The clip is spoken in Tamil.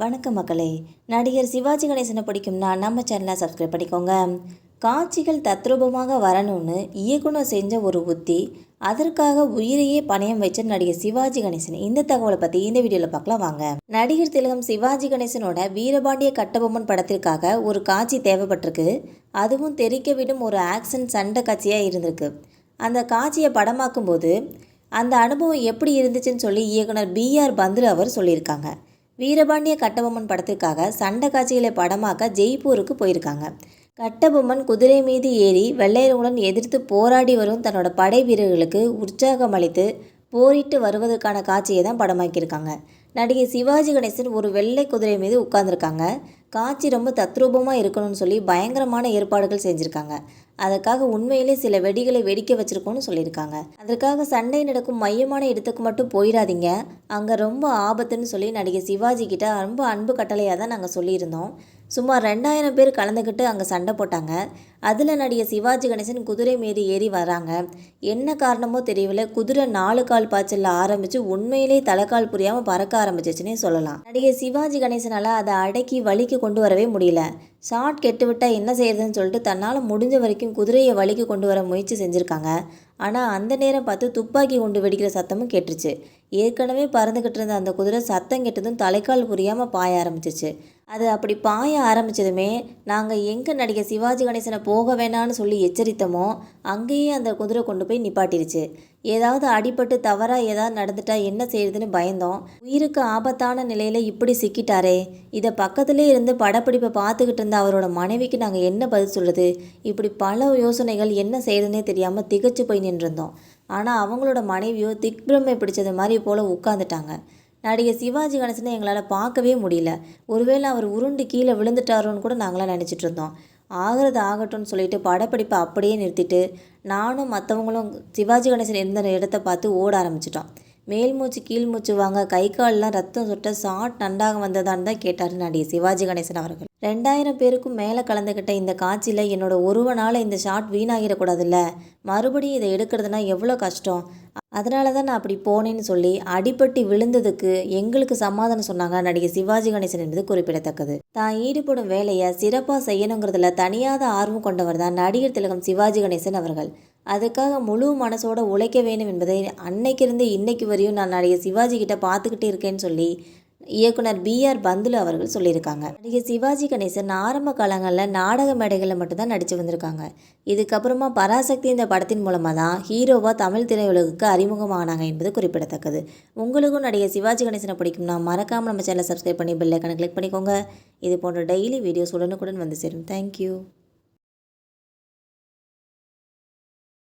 வணக்கம் மக்களே. நடிகர் சிவாஜி கணேசனை பிடிக்கும்னா நம்ம சேனலை சப்ஸ்கிரைப் பண்ணிக்கோங்க. காட்சிகள் தத்ரூபமாக வரணும்னு இயக்குனர் செஞ்ச ஒரு புத்தி அதற்காக உயிரையே பணயம் வச்ச நடிகர் சிவாஜி கணேசன். இந்த தகவலை பற்றி இந்த வீடியோவில் பார்க்கலாம் வாங்க. நடிகர் திலகம் சிவாஜி கணேசனோட வீரபாண்டிய கட்டபொம்மன் படத்திற்காக ஒரு காட்சி தேவைப்பட்டிருக்கு. அதுவும் தெரிக்க விடும் ஒரு ஆக்ஷன் சண்டை காட்சியாக இருந்திருக்கு. அந்த காட்சியை படமாக்கும் போது அந்த அனுபவம் எப்படி இருந்துச்சுன்னு சொல்லி இயக்குனர் பிஆர் பந்துரு அவர் சொல்லியிருக்காங்க. வீரபாண்டிய கட்டபொம்மன் படத்திற்காக சண்டை காட்சிகளை படமாக்க ஜெய்ப்பூருக்கு போயிருக்காங்க. கட்டபொம்மன் குதிரை மீது ஏறி வெள்ளையர்களுடன் எதிர்த்து போராடி வரும் தன்னோட படை வீரர்களுக்கு உற்சாகம் அளித்து போரிட்டு வருவதற்கான காட்சியை தான் படமாக்கியிருக்காங்க. நடிகை சிவாஜி கணேசன் ஒரு வெள்ளை குதிரை மீது உட்கார்ந்துருக்காங்க. காட்சி ரொம்ப தத்ரூபமாக இருக்கணும்னு சொல்லி பயங்கரமான ஏற்பாடுகள் செஞ்சுருக்காங்க. அதற்காக உண்மையிலே சில வெடிகளை வெடிக்க வச்சுருக்கோன்னு சொல்லியிருக்காங்க. அதற்காக சண்டை நடக்கும் மையமான இடத்துக்கு மட்டும் போயிடாதீங்க. அங்கே ரொம்ப ஆபத்துன்னு சொல்லி நடிகை சிவாஜி கிட்ட ரொம்ப அன்பு கட்டளையாக தான் நாங்கள் சொல்லியிருந்தோம். சுமார் ரெண்டாயிரம் பேர் கலந்துக்கிட்டு அங்கே சண்டை போட்டாங்க. அதில் நடிகை சிவாஜி கணேசன் குதிரை மீறி ஏறி வராங்க. என்ன காரணமோ தெரியவில்லை. குதிரை நாலு கால் பாய்ச்சலில் ஆரம்பித்து உண்மையிலே தலைக்கால் புரியாமல் பறக்க ஆரம்பிச்சிச்சுன்னே சொல்லலாம். நடிகை சிவாஜி கணேசனால் அதை அடக்கி வலிக்கு கொண்டு வரவே முடியல. ஷார்ட் கெட்டு விட்டால் என்ன செய்யறதுன்னு சொல்லிட்டு தன்னால் முடிஞ்ச வரைக்கும் குதிரையை வலிக்கு கொண்டு வர முயற்சி செஞ்சுருக்காங்க. ஆனால் அந்த நேரம் பார்த்து துப்பாக்கி கொண்டு வெடிக்கிற சத்தமும் கேட்டுருச்சு. ஏற்கனவே பறந்துக்கிட்டு இருந்த அந்த குதிரை சத்தம் கெட்டதும் தலைக்கால் புரியாமல் பாய ஆரம்பிச்சிச்சு. அது அப்படி பாய ஆரம்பித்ததுமே நாங்கள் எங்கே நடிகை சிவாஜி கணேசனை போக வேணான்னு சொல்லி எச்சரித்தோமோ அங்கேயே அந்த குதிரை கொண்டு போய் நிப்பாட்டிருச்சு. ஏதாவது அடிபட்டு தவறாக ஏதாவது நடந்துட்டா என்ன செய்யுதுன்னு பயந்தோம். உயிருக்கு ஆபத்தான நிலையில் இப்படி சிக்கிட்டாரே. இதை பக்கத்துலேயே இருந்து படப்பிடிப்பை பார்த்துக்கிட்டு இருந்த அவரோட மனைவிக்கு நாங்கள் என்ன பதில் சொல்கிறது இப்படி பல யோசனைகள் என்ன செய்யுதுன்னே தெரியாமல் திகச்சு போய் நின்றுருந்தோம். ஆனால் அவங்களோட மனைவியோ திக்பிரமை பிடிச்சது மாதிரி போல் உட்காந்துட்டாங்க நடிகை சிவாஜி கணேசனை எங்களால் பார்க்கவே முடியல. ஒருவேளை அவர் உருண்டு கீழே விழுந்துட்டாரோன்னு கூட நாங்களாம் நினச்சிட்டு இருந்தோம். ஆகிறது ஆகட்டும்னு சொல்லிட்டு படப்பிடிப்பை அப்படியே நிறுத்திட்டு நானும் மற்றவங்களும் சிவாஜி கணேசன் இருந்த இடத்த பார்த்து ஓட ஆரம்பிச்சிட்டோம். மேல் மூச்சு கீழ் மூச்சு வாங்க கை கால்லாம் ரத்தம் சுட்ட சாட் நன்றாக வந்ததான்னு தான் கேட்டார் நடிகை சிவாஜி கணேசன் அவர்கள். ரெண்டாயிரம் பேருக்கும் மேலே கலந்துக்கிட்ட இந்த காட்சியில் என்னோட ஒருவனால் இந்த ஷாட் வீணாகிடக்கூடாதுல்ல. மறுபடியும் இதை எடுக்கிறதுனா எவ்வளோ கஷ்டம்? அதனால தான் நான் அப்படி போனேன்னு சொல்லி அடிபட்டு விழுந்ததுக்கு எங்களுக்கு சமாதானம் சொன்னாங்க நடிகை சிவாஜி கணேசன் என்பது குறிப்பிடத்தக்கது. தான் ஈடுபடும் வேலையை சிறப்பாக செய்யணுங்கிறதுல தனியாத ஆர்வம் கொண்டவர் தான் நடிகர் திலகம் சிவாஜி கணேசன் அவர்கள். அதுக்காக முழு மனசோட உழைக்க வேண்டும் என்பதை அன்னைக்கிருந்து இன்னைக்கு வரையும் நான் நடிகை சிவாஜி கிட்ட பார்த்துக்கிட்டே இருக்கேன்னு சொல்லி இயக்குனர் பி ஆர் பந்துலு அவர்கள் சொல்லியிருக்காங்க. நடிகர் சிவாஜி கணேசன் ஆரம்ப காலங்களில் நாடக மேடைகளில் மட்டும்தான் நடித்து வந்திருக்காங்க. இதுக்கப்புறமா பராசக்தி இந்த படத்தின் மூலமாக தான் ஹீரோவாக தமிழ் திரையுலகுக்கு அறிமுகமானாங்க என்பது குறிப்பிடத்தக்கது. உங்களுக்கும் நடிகர் சிவாஜி கணேசனை பிடிக்கும்னா மறக்காமல் நம்ம சேனலை சப்ஸ்கிரைப் பண்ணி பெல்லைக்கான கிளிக் பண்ணிக்கோங்க. இது போன்ற டெய்லி வீடியோஸ் உடனுக்குடன் வந்து சேரும். தேங்க்யூ